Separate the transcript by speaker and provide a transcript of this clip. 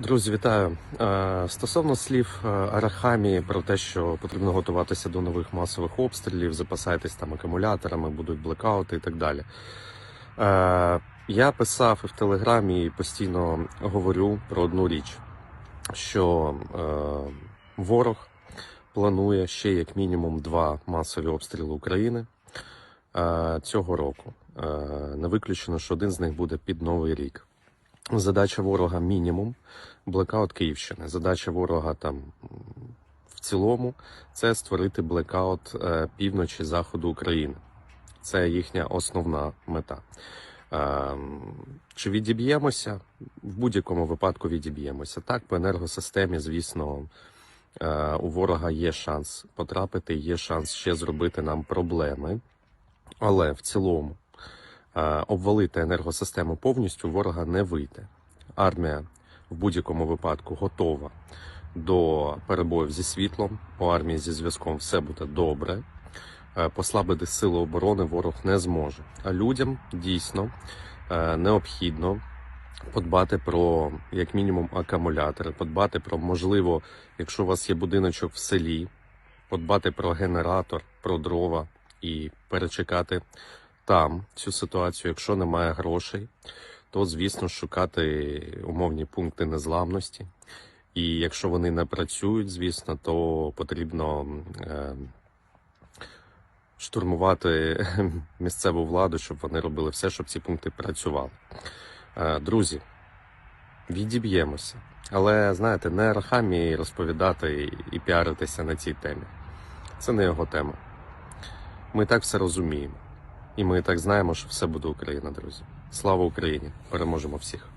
Speaker 1: Друзі, вітаю. Е, Стосовно слів е, Арахамії про те, що потрібно готуватися до нових масових обстрілів, запасайтесь там акумуляторами, будуть блекаути і так далі. Е, Я писав і в Телеграмі постійно говорю про одну річ, що ворог планує ще як мінімум два масові обстріли України цього року. Не виключено, що один з них буде під Новий рік. Задача ворога мінімум блекаут Київщини. Задача ворога там в цілому це створити блекаут е, півночі заходу України. Це їхня основна мета. Ем, Чи відіб'ємося? В будь-якому випадку відіб'ємося. Так, по енергосистемі, звісно, е, у ворога є шанс потрапити, є шанс ще зробити нам проблеми. Але в цілому е, обвалити енергосистему повністю ворога не вийде. Армія в будь-якому випадку готова до перебоїв зі світлом. У армії зі зв'язком все буде добре. Е, Послабити сили оборони ворог не зможе. А людям дійсно е, необхідно подбати про як мінімум акумулятори, подбати про можливо, якщо у вас є будиночок в селі, подбати про генератор, про дрова і перечекати там цю ситуацію. Якщо немає грошей, то звісно шукати умовні пункти незламності. І якщо вони не працюють, звісно, то потрібно е, штурмувати місцеву владу, щоб вони робили все, щоб ці пункти працювали. Е, друзі, відіб'ємося. Але знаєте, не Рахамі розповідати і піаритися на цій темі. Це не його тема. Ми так все розуміємо. І ми і так знаємо, що все буде Україна, друзі. Слава Україні! Переможемо всіх!